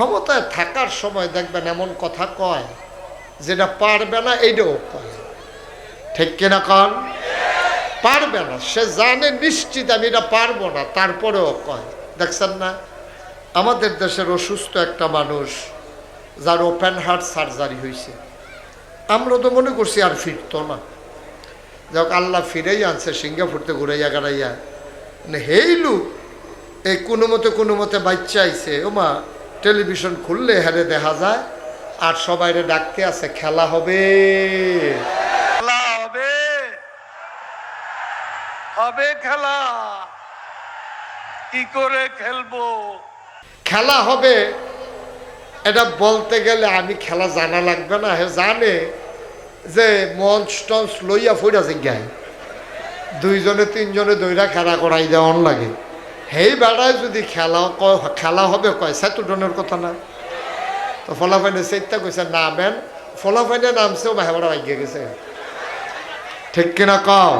ক্ষমতায় থাকার সময় দেখবেন এমন কথা কয়, যেটা পারবে না এইটাও কয়। ঠিক কিনা কন? পারবে না। সে জানে নিশ্চিত আমি এটা পারব না, তারপরেও কয়। দেখছেন না? আমাদের দেশের অসুস্থ একটা মানুষ, যার ওপেন হার্ট সার্জারি হয়েছে আমরা তো মনে করছি আর ফিরতো না। যাক, আল্লাহ ফিরেই আনছে, সিঙ্গাপুরতে ঘুরাইয়া গাড়াইয়া। হেই লোক, এই কোনো মতে কোনো মতে বাচ্চা আইছে। ও মা টেলিভিশন খুললে হেরে দেখা যায়। আর সবাইরে ডাকতে আছে খেলা হবে। খেলা হবে। হবে খেলা। কি করে খেলব? খেলা হবে। এটা বলতে গেলে আমি খেলা জানা লাগবে না। হে জানে যে মঞ্চ টঞ্চ লইয়া ফুরা জিজ্ঞায়। দুইজনে তিনজনে দইরা খেলা করাই দেওয়ান লাগে। হেই বেড়ায় যদি খেলা খেলা হবে কয় সেতুটনের কথা না। তো ফলাফাইনে সেইটা কইছে নামেন ফলাফাইনে নামছেও বাহে বাড়া গেছে। ঠিক কিনা কও?